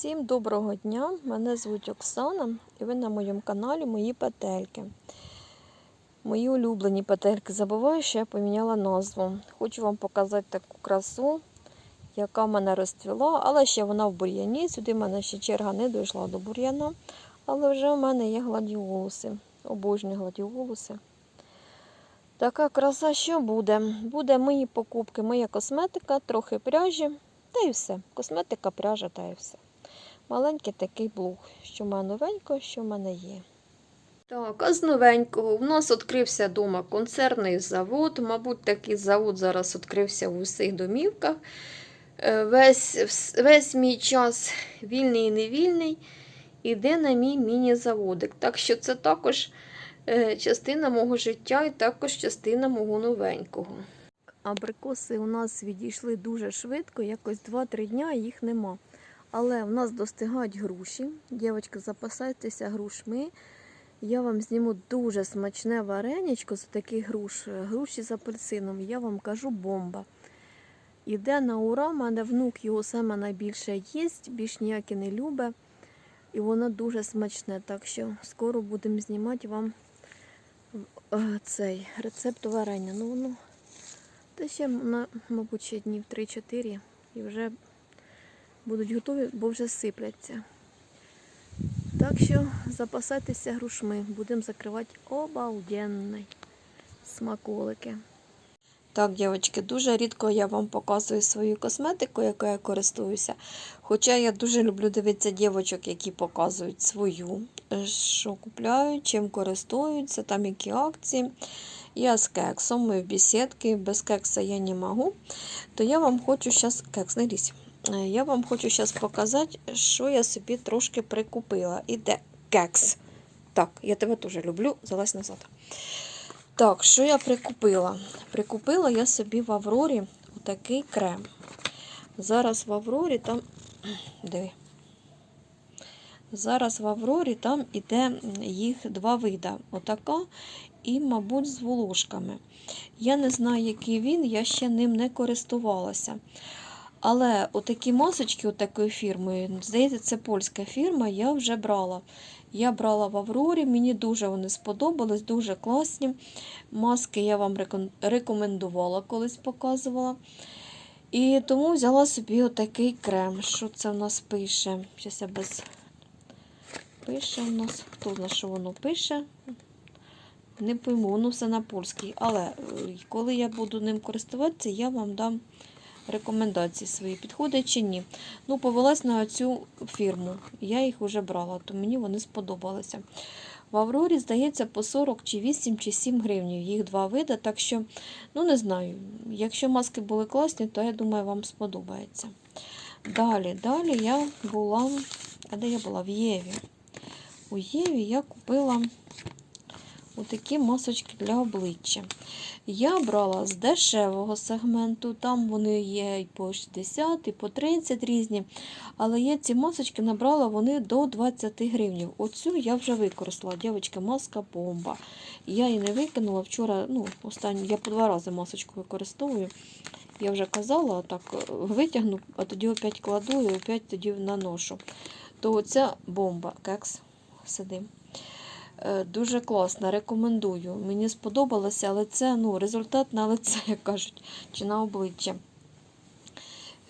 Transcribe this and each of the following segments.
Всім доброго дня! Мене звуть Оксана і ви на моєму каналі Мої петельки. Мої улюблені петельки. Забуваю, що я поміняла назву. Хочу вам показати таку красу, яка в мене розцвіла, але ще вона в бур'яні. Сюди в мене ще черга не дійшла до бур'яна. Але вже в мене є гладіолуси. Обожнюю гладіолуси. Така краса, що буде? Буде мої покупки, моя косметика, трохи пряжі. Та й все. Косметика, пряжа та й все. Маленький такий блог, що в мене новенько, що в мене є. Так, а з новенького у нас відкрився вдома концерний завод. Мабуть, такий завод зараз відкрився в усіх домівках. Е, Весь, весь мій час вільний і невільний іде на мій міні-заводик. Так що це також е, частина мого життя і також частина мого новенького. Абрикоси у нас відійшли дуже швидко, якось 2-3 дня їх нема. Але в нас достигають груші. Дівчатки, запасайтеся грушми. Я вам зніму дуже смачне вареничко з таких груш. Груші з апельсином. Я вам кажу бомба. Іде на ура, в мене внук його саме найбільше їсть, більш ніякі не любить. І воно дуже смачне. Так що скоро будемо знімати вам е, цей рецепт варення. Ну, воно та ще, мабуть, ще днів 3-4 і вже будуть готові, бо вже сипляться. Так що запасайтеся грушми, будемо закривати обалденний смаколики. Так, дівчатки, дуже рідко я вам показую свою косметику, якою я користуюся. Хоча я дуже люблю дивитися дівчаток, які показують свою, е, що купляють, чим користуються, там які акції. Я з кексом, ми в бесідки, без кекса я не можу. То я вам хочу зараз, кекс. Е, Я вам хочу зараз показати, що я собі трошки прикупила. Іде кекс. Так, я тебе теж люблю, залазь назад. Так, що я прикупила? Прикупила я собі в Аврорі отакий крем. Зараз в Аврорі там. Диви. Зараз в Аврорі там іде їх два вида. Отака і, мабуть, з волошками. Я не знаю, який він, я ще ним не користувалася. Але отакі масочки отакої фірми, здається, це польська фірма, я вже брала. Я брала в Аврорі, мені дуже вони сподобались, дуже класні. Маски я вам рекомендувала, колись показувала. І тому взяла собі отакий крем. Що це в нас пише? Зараз я без пише у нас. Хто знає, що воно пише? Не пойму, воно все на польській. Але е, коли я буду ним користуватися, я вам дам рекомендації свої, підходить чи ні. Ну, повелась на цю фірму. Я їх вже брала, то мені вони сподобалися. В Аврорі, здається, по 40 чи 8 чи 7 гривень. Їх два види. Так що, ну не знаю, якщо маски були класні, то я думаю, вам сподобається. Далі, далі я була. А де я була? В Єві. У Єві я купила отакі масочки для обличчя. Я брала з дешевого сегменту, там вони є і по 60, і по 30 різні. Але я ці масочки набрала вони до 20 гривень. Оцю я вже використала. Дівчатка, маска бомба. Я її не викинула вчора. ну, останню, Я по два рази масочку використовую. Я вже казала, так е, витягну, а тоді опять кладу і опять тоді наношу. То оця бомба, кекс сидим. Е, Дуже класна, рекомендую. Мені сподобалося, але це ну, результат на лице, як кажуть, чи на обличчя.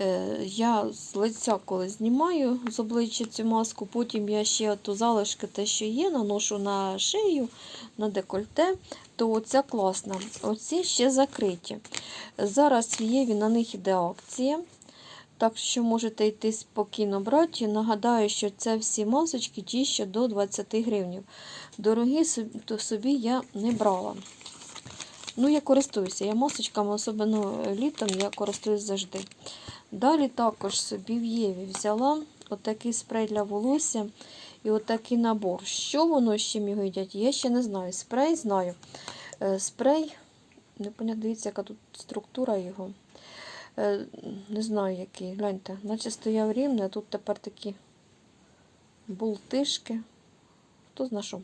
Е, Я з лиця коли знімаю з обличчя цю маску, потім я ще ту залишки, те, що є, наношу на шию, на декольте, то оця класна. Оці ще закриті. Зараз Єві на них іде акція. Так що можете йти спокійно брати. Нагадаю, що це всі масочки ті, що до 20 гривень. Дорогі то собі я не брала. Ну, я користуюся. Я масочками, особливо літом, я користуюсь завжди. Далі також собі в Єві взяла отакий спрей для волосся і отакий набор. Що воно з чим його їдять, я ще не знаю. Спрей знаю. Е, Спрей, не понятно, дивіться, яка тут структура його. Е, Не знаю який. Гляньте, наче стояв рівно, а тут тепер такі бултишки. Хто зна що.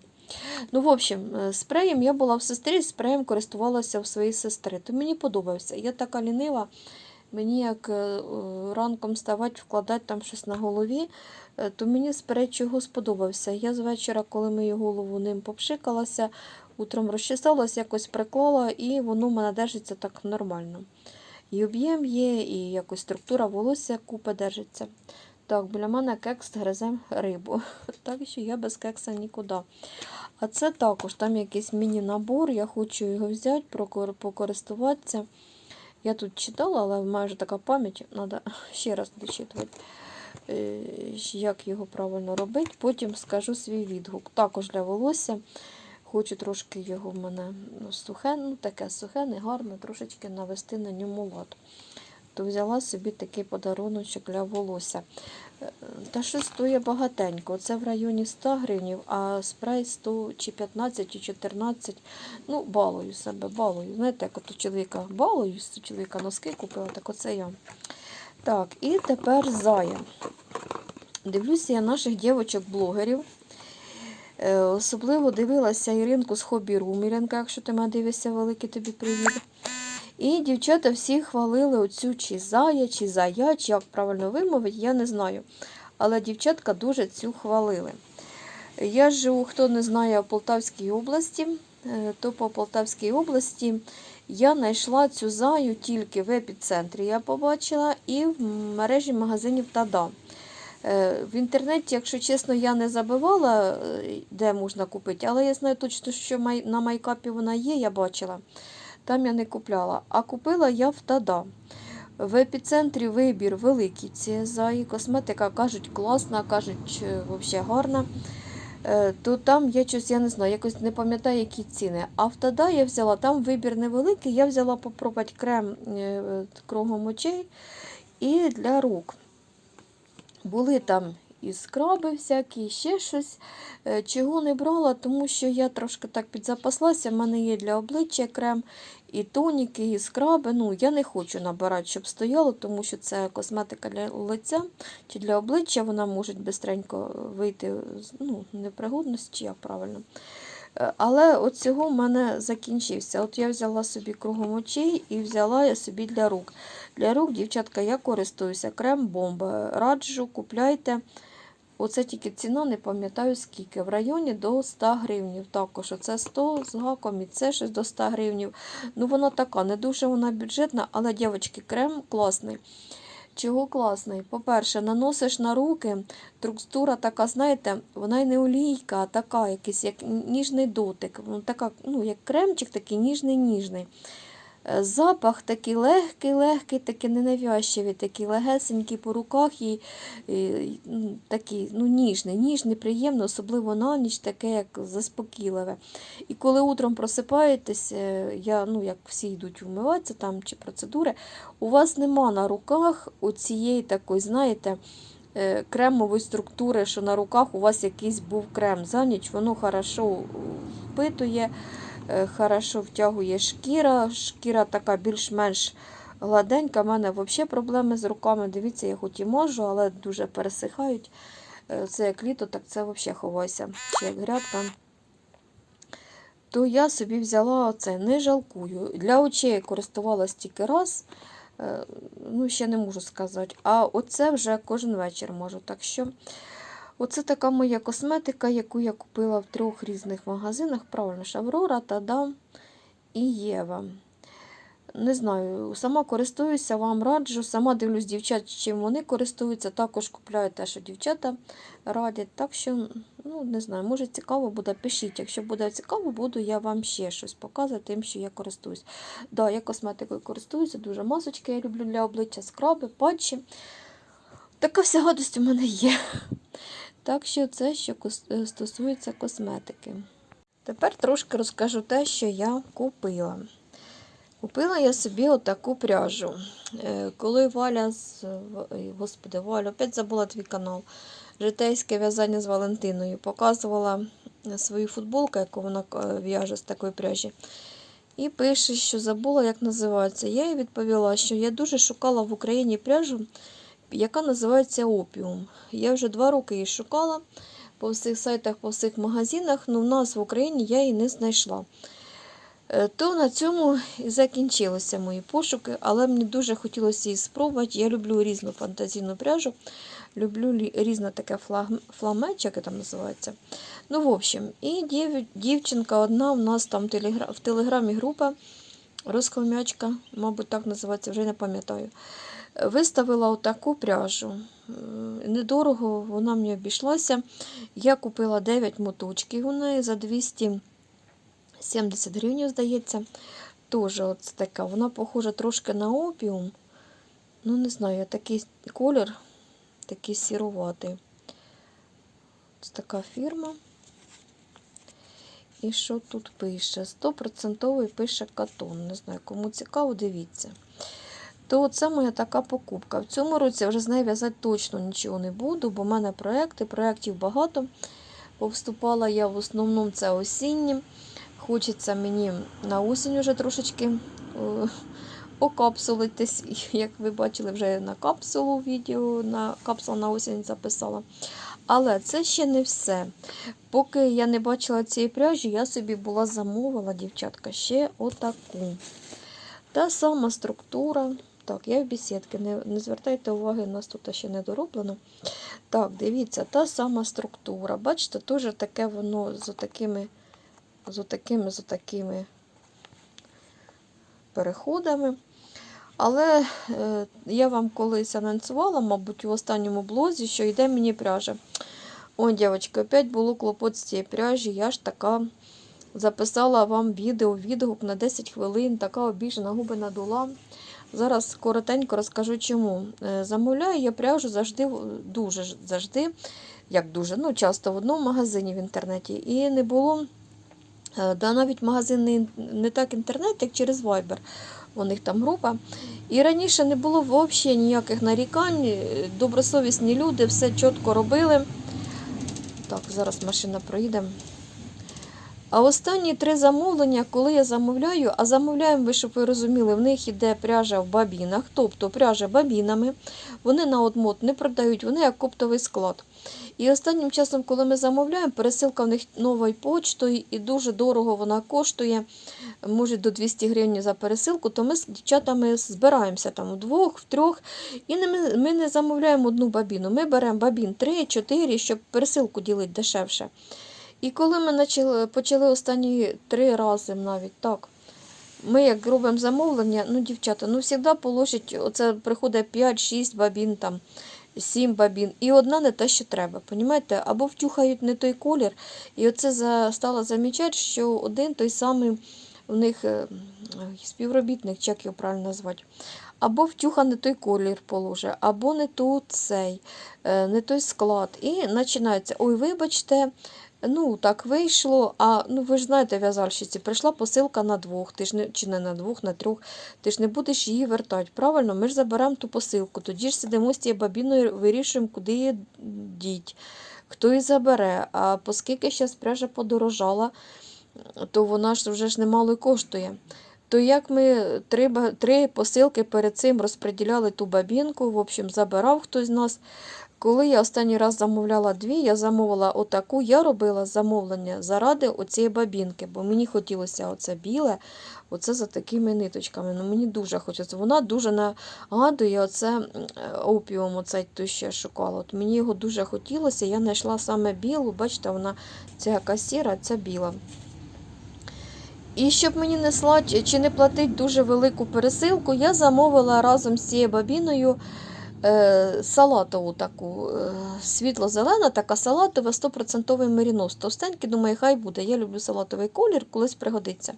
Ну, в общем, е, спреєм я була в сестрі, спреєм користувалася у своєї сестри. То мені подобався. Я така лінива, Мені як е, ранком вставати, вкладати там щось на голові, то мені спереч його сподобався. Я з вечора, коли мию голову ним попшикалася, утром розчесалась, якось приклала, і воно в мене держиться так нормально. І об'єм є, і якось структура волосся купи держиться. Так, біля мене кекс гризе рибу. Так що я без кекса нікуди. А це також там якийсь міні-набор, я хочу його взяти, покористуватися. Я тут читала, але майже така пам'ять, треба ще раз дочитувати, е, як його правильно робити. Потім скажу свій відгук. Також для волосся. Хочу трошки його в мене ну, сухе, ну таке сухе, не гарне, трошечки навести на ньому лад. То взяла собі такий подаруночок для волосся. Е, Та що стоїть багатенько. Це в районі 100 гривень, а спрей 100 чи 15, чи 14. Ну, балую себе, балую. Знаєте, як от у чоловіка балую, з чоловіка носки купила, так оце я. Так, і тепер зая. Дивлюся я наших дівочок-блогерів. Е, Особливо дивилася Іринку з хобі Рум. Іринка, якщо ти мене дивишся, великий тобі привіт. І дівчата всі хвалили оцю чи зая, чи зая, чи як правильно вимовити, я не знаю. Але дівчатка дуже цю хвалили. Я живу, хто не знає, в Полтавській області, е, то по Полтавській області я знайшла цю заю тільки в епіцентрі. Я побачила і в мережі магазинів Тада. Е, В інтернеті, якщо чесно, я не забивала, е, де можна купити, але я знаю точно, що на майкапі вона є, я бачила. Там я не купляла. А купила я в Тада. В епіцентрі вибір великий. Ці заї косметика кажуть класна, кажуть, е, взагалі гарна. То там я щось, я не знаю, якось не пам'ятаю, які ціни. А в Тада я взяла, там вибір невеликий. Я взяла попробувати крем кругом очей і для рук. Були там і скраби всякі, і ще щось. Е, Чого не брала, тому що я трошки так підзапаслася. В мене є для обличчя крем, і тоніки, і скраби. Ну, я не хочу набирати, щоб стояло, тому що це косметика для лиця чи для обличчя. Вона може бистренько вийти з ну, непригодності, як правильно. Е, Але от цього в мене закінчився. От я взяла собі кругом очей і взяла я собі для рук. Для рук, дівчатка, я користуюся крем бомба. Раджу, купляйте. Оце тільки ціна, не пам'ятаю скільки. В районі до 100 гривнів. Також оце 100 з гаком і це щось до 100 гривнів. Ну, вона така, не дуже вона бюджетна, але, дівчатки, крем класний. Чого класний? По-перше, наносиш на руки, текстура така, знаєте, вона й не олійка, а така, якийсь як ніжний дотик. Така, ну, як кремчик такий ніжний-ніжний. Е, Запах такий легкий, легкий, такий ненавязчивий, такий легесенький по руках і, і ну, такий ну, ніжний, ніжний, приємно, особливо на ніч, таке як заспокійливе. І коли утром просипаєтесь, е, я, ну, як всі йдуть вмиватися там чи процедури, у вас нема на руках оцієї такої, знаєте, е, кремової структури, що на руках у вас якийсь був крем. За ніч воно хорошо впитує, хорошо втягує шкіра. Шкіра така більш-менш гладенька. У мене взагалі проблеми з руками. Дивіться, я хоч і можу, але дуже пересихають. Е, Це як літо, так це взагалі ховайся. Чи як грядка. То я собі взяла оце, не жалкую. Для очей користувалась тільки раз. Е, Ну, ще не можу сказати. А оце вже кожен вечір можу. Так що, оце така моя косметика, яку я купила в трьох різних магазинах. Правильно, Шаврора, Тадам і Єва. Не знаю, сама користуюся, вам раджу. Сама дивлюсь дівчат, чим вони користуються. Також купляю те, що дівчата радять. Так що, ну, не знаю, може цікаво буде, пишіть. Якщо буде цікаво, буду я вам ще щось показувати, тим, що я користуюсь. Да, я косметикою користуюся, дуже масочки я люблю для обличчя, скраби, патчі. Така вся гадость у мене є. Так що це що е, стосується косметики. Тепер трошки розкажу те, що я купила. Купила я собі отаку пряжу. Е, Коли Валя з Господи, Валя, опять забула твій канал. Житейське в'язання з Валентиною. Показувала свою футболку, яку вона е, в'яже з такої пряжі. І пише, що забула, як називається. Я їй відповіла, що я дуже шукала в Україні пряжу, яка називається Опіум. Я вже два роки її шукала по всіх сайтах, по всіх магазинах, але в нас в Україні я її не знайшла. Е, То на цьому і закінчилися мої пошуки, але мені дуже хотілося її спробувати. Я люблю різну фантазійну пряжу, люблю різне таке флаг- фламеч, як там називається. Ну, в общем, і дів, дівчинка одна у нас там телегра- в телеграмі група розхомячка, мабуть, так називається, вже не пам'ятаю. Виставила отаку пряжу. Недорого вона мені обійшлася. Я купила 9 моточків у неї за 270 гривень, здається. Теж от така. Вона похожа трошки на опіум. Ну, не знаю, такий колір, такий сіруватий. Це така фірма. І що тут пише? 100% пише катон. Не знаю, кому цікаво, дивіться. То це моя така покупка. В цьому році я вже з нею в'язати точно нічого не буду, бо в мене проекти, проєктів багато. Повступала я в основному це осінні. Хочеться мені на осінь вже трошечки е, окапсулитись. Як ви бачили, вже на капсулу відео, на капсул на осінь записала. Але це ще не все. Поки я не бачила цієї пряжі, я собі була замовила, дівчатка, ще отаку. Та сама структура. Так, я в бесідки, не, не звертайте уваги, у нас тут ще не дороблено. Так, дивіться, та сама структура. Бачите, теж таке воно з отакими, з отакими, з отакими переходами. Але е, я вам колись анонсувала, мабуть, у останньому блозі, що йде мені пряжа. О, дівчатки, опять було клопот з цієї пряжі. Я ж така записала вам відео, відгук на 10 хвилин, така обіжена губи надула. Зараз коротенько розкажу чому. Е, Замовляю я пряжу завжди, дуже завжди, як дуже, ну часто в одному магазині в інтернеті. І не було, е, да навіть магазин не, не так інтернет, як через Viber. У них там група. І раніше не було взагалі ніяких нарікань. е, Добросовісні люди все чітко робили. Так, зараз машина проїде. А останні три замовлення, коли я замовляю, а замовляємо, ви, щоб ви розуміли, в них іде пряжа в бабінах, тобто пряжа бабінами, вони на отмот не продають, вони як коптовий склад. І останнім часом, коли ми замовляємо, пересилка в них новою почтою і дуже дорого вона коштує, може до 200 гривень за пересилку, то ми з дівчатами збираємося там вдвох, втрьох, і не- ми, ми не замовляємо одну бабіну. Ми беремо бабін 3-4, щоб пересилку ділити дешевше. І коли ми почали, почали останні три рази навіть так. Ми як робимо замовлення, ну, дівчата, ну завжди положить, оце приходить 5-6 бабін, там, 7 бабін, і одна не те, що треба. Понімаєте? Або втюхають не той колір. І оце за, стало замічати, що один той самий у них е, співробітник, як його правильно назвати. Або втюха не той колір положе, або не тут цей, е, не той склад. І починається: ой, вибачте, Ну, так вийшло. А ну ви ж знаєте, в'язальщиці, прийшла посилка на двох, ти ж не чи не на двох, на трьох. Ти ж не будеш її вертати. Правильно, ми ж заберемо ту посилку. Тоді ж сидимо з цією бабіною, вирішуємо, куди її діть, хто її забере. А оскільки зараз пряжа подорожала, то вона ж вже ж немало коштує. То як ми три, три посилки перед цим розподіляли ту бабінку, в общем, забирав хтось з нас. Коли я останній раз замовляла дві, я замовила отаку, я робила замовлення заради оцієї бабінки, бо мені хотілося оце біле, оце за такими ниточками. Ну, мені дуже хочеться. Вона дуже нагадує оце е, опіум, оцей той шукала. От мені його дуже хотілося, я знайшла саме білу, бачите, вона ця яка сіра, ця біла. І щоб мені не слати чи не платити дуже велику пересилку, я замовила разом з цією бабіною салатову таку е, світло-зелена, така салатова 100% мерінос. Товстенький, думаю, хай буде. Я люблю салатовий колір, колись пригодиться.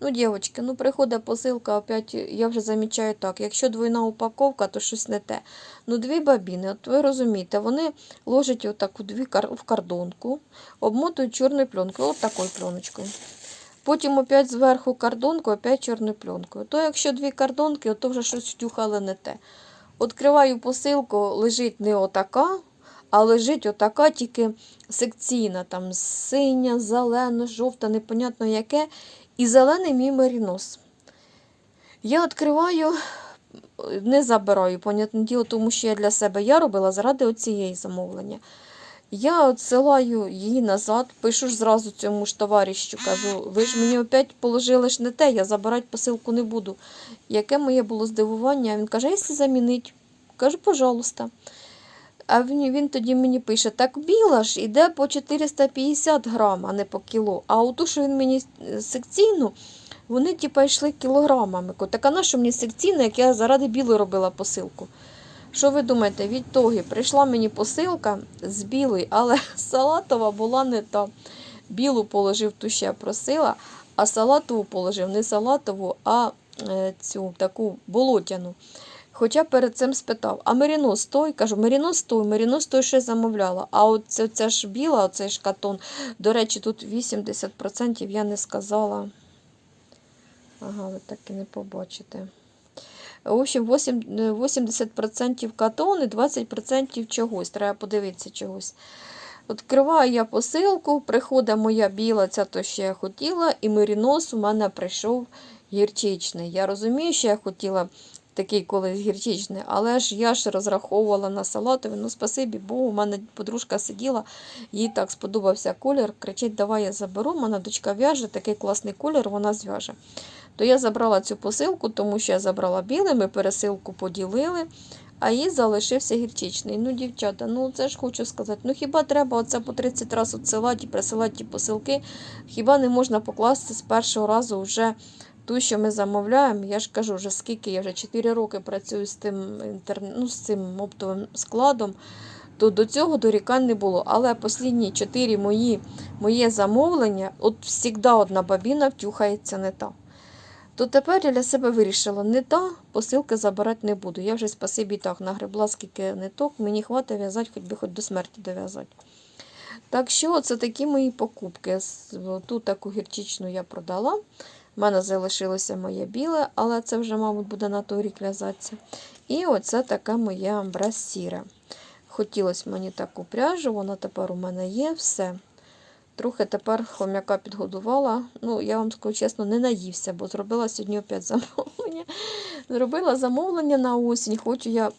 Ну, дівчатки, ну приходить посилка, опять, я вже замічаю так. Якщо двойна упаковка, то щось не те. Ну, дві бабіни, от ви розумієте, вони ложать отак у дві кар... в кардонку, обмотують чорною пленкою, от такою пленочкою. Потім опять зверху кардонку, опять чорною пленкою. То якщо дві кардонки, то вже щось втюхали не те. Відкриваю посилку, лежить не отака, а лежить отака, тільки секційна, там синя, зелена, жовта, непонятно яке. І зелений мій мерінос. Я відкриваю, не забираю, понятне діло, тому що я для себе я робила заради оцієї замовлення. Я відсилаю її назад, пишу ж зразу цьому ж товарищу, кажу, ви ж мені опять положили ж не те, я забирати посилку не буду. Яке моє було здивування? Він каже, якщо замінить? Кажу, пожалуйста. А він, він тоді мені пише: так біла ж іде по 450 грам, а не по кіло. А оту, що він мені е, секційну, вони типа йшли кілограмами. Так а на що мені секційна, як я заради білої робила посилку? Що ви думаєте, відтоді прийшла мені посилка з білої, але салатова була не та. Білу положив ту ще просила, а салатову положив не салатову, а е, цю таку болотяну. Хоча перед цим спитав, а мерінос той? Кажу, мерінос той, мерінос той ще замовляла. А от ця ж біла, оцей ж катон, до речі, тут 80% я не сказала. Ага, ви так і не побачите. В общем, 8 е, 80% катон і 20% чогось. Треба подивитися чогось. Відкриваю я посилку, приходить моя біла, ця то, що я хотіла, і мерінос у мене прийшов гірчичний. Я розумію, що я хотіла такий колись гірчичний, але ж я ж розраховувала на салатові. Ну, спасибі, бо у мене подружка сиділа, їй так сподобався колір. Кричить, давай я заберу. Мене дочка в'яже, такий класний колір, вона зв'яже. То я забрала цю посилку, тому що я забрала білий, ми пересилку поділили, а їй залишився гірчичний. Ну, дівчата, ну це ж хочу сказати. Ну хіба треба оце по 30 разів відсилати і присилати ті посилки? Хіба не можна покласти з першого разу вже ту, що ми замовляємо? Я ж кажу, вже скільки я вже 4 роки працюю з тим інтер... ну, з цим оптовим складом. То до цього дорікань не було. Але останні 4 мої, моє замовлення, от завжди одна бабіна втюхається не та. То тепер я для себе вирішила, не та посилки забирати не буду. Я вже спасибі так нагребла, скільки ниток, мені хватить в'язати, хоч би хоч до смерті дов'язати. Так що це такі мої покупки. Ту таку гірчичну я продала. У мене залишилося моє біле, але це вже, мабуть, буде на той рік в'язатися. І оце таке моє амбре сіре. Хотілося мені таку пряжу, вона тепер у мене є, все. Трохи тепер хом'яка підгодувала. Ну, я вам скажу чесно, не наївся, бо зробила сьогодні опять замовлення. Зробила замовлення на осінь. Хочу я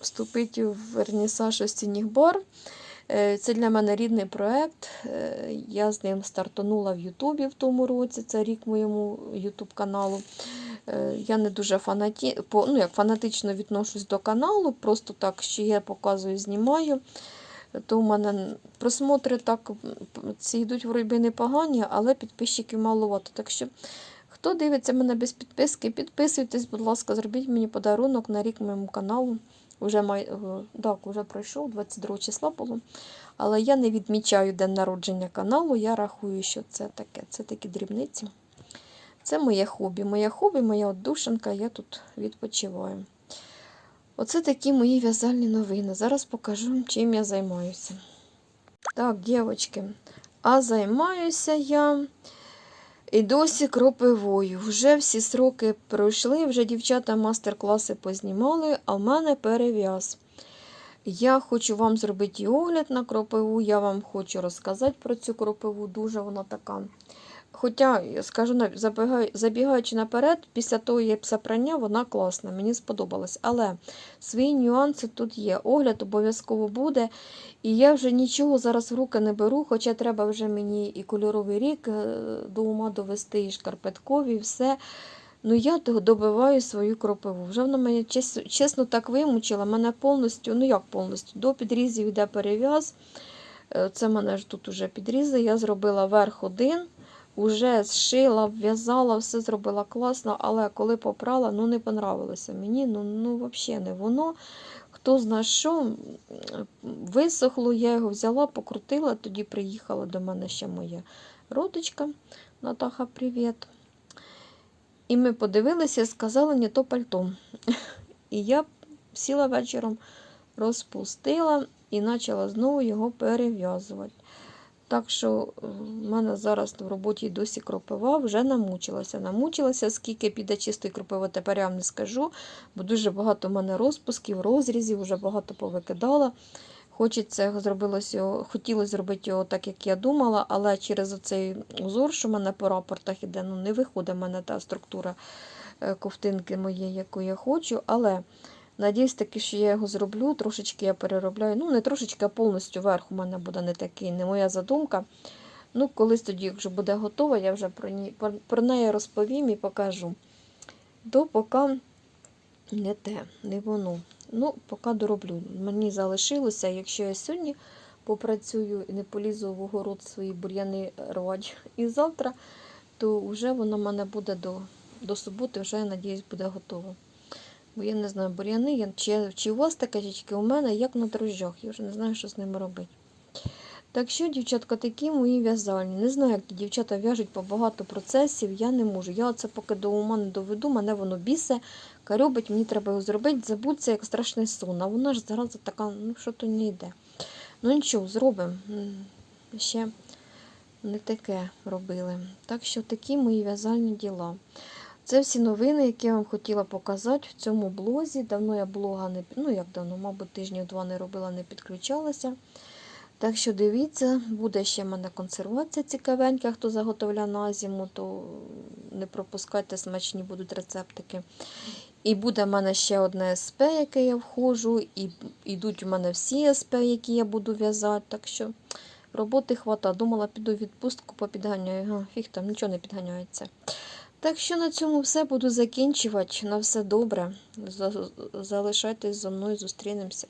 вступити в вернісаж осінніх бар. Е, Це для мене рідний проєкт. Е, Я з ним стартанула в Ютубі в тому році. Це рік моєму Ютуб каналу. Е, Я не дуже фанаті... ну, як фанатично відношусь до каналу, просто так, що я показую, знімаю. То у мене просмотри так ці йдуть вроді непогані, але підписчиків маловато. Так що, хто дивиться мене без підписки, підписуйтесь, будь ласка, зробіть мені подарунок на рік моєму каналу. Уже май... е, так, уже пройшов, 22 числа було. Але я не відмічаю день народження каналу, я рахую, що це таке. Це такі дрібниці. Це моє хобі. Моє хобі, моя отдушинка, я тут відпочиваю. Оце такі мої в'язальні новини. Зараз покажу, чим я займаюся. Так, дівчатки, а займаюся я і досі кропивою. Вже всі сроки пройшли, вже дівчата мастер-класи познімали, а в мене перев'яз. Я хочу вам зробити і огляд на кропиву, я вам хочу розказати про цю кропиву. Дуже вона така. Хоча, скажу, забігаючи наперед, після того як пса прання, вона класна, мені сподобалась. Але свої нюанси тут є. Огляд обов'язково буде. І я вже нічого зараз в руки не беру, хоча треба вже мені і кольоровий рік е, до ума довести, і шкарпеткові, і все. Ну я добиваю свою кропиву. Вже вона мене чес- чесно так вимучила. Мене повністю, ну як повністю, до підрізів йде перев'яз. Е, Це мене ж тут уже підрізи. Я зробила верх один, уже зшила, в'язала, все зробила класно, але коли попрала, ну не понравилося мені. Ну, ну взагалі не воно. Хто зна що, висохло, я його взяла, покрутила, тоді приїхала до мене ще моя родичка. Натаха, привіт. І ми подивилися сказали, не то пальто. І я сіла вечором, розпустила і почала знову його перев'язувати. Так що е, в мене зараз в роботі досі кропива, вже намучилася. Намучилася, скільки піде чистої кропиви, тепер я вам не скажу, бо дуже багато в мене розпусків, розрізів, вже багато повикидала. Хочеться зробилось хотілося зробити його так, як я думала, але через оцей узор, що в мене по рапортах іде, ну не виходить в мене та структура е, ковтинки моєї, яку я хочу. Але Надіюсь таки, що я його зроблю, трошечки я переробляю. Ну, не трошечки, а повністю верх у мене буде не такий, не моя задумка. Ну, колись тоді, якщо буде готова, я вже про, ні, про, неї розповім і покажу. То поки не те, не воно. Ну, поки дороблю. Мені залишилося, якщо я сьогодні попрацюю і не полізу в огород свої бур'яни рвати і завтра, то вже воно в мене буде до, до суботи, вже, я надіюсь, буде готово. Бо я не знаю, бур'яни, я- чи, чи у вас таке, у мене, як на дрожжах. Я вже не знаю, що з ними робити. Так що, дівчатка, такі мої в'язальні. Не знаю, як дівчата в'яжуть по багато процесів, я не можу. Я це поки до ума не доведу, мене воно бісе, карьобить, мені треба його зробити, забудеться як страшний сон. А вона ж зараз така, ну що то не йде. Ну нічого, зробимо. Ще не таке робили. Так що такі мої в'язальні діла. Це всі новини, які я вам хотіла показати в цьому блозі. Давно я блога не ну як давно, мабуть, тижнів два не робила, не підключалася. Так що дивіться, буде ще в мене консервація цікавенька, хто заготовляє на зиму, то не пропускайте, смачні будуть рецептики. І буде в мене ще одне СП, яке я входжу, і йдуть у мене всі СП, які я буду в'язати. Так що роботи хвата. Думала, піду відпустку, попідганяю. Фіг там, нічого не підганяється. Так що на цьому все буду закінчувати. На все добре. За- Залишайтесь зо мною, зустрінемося.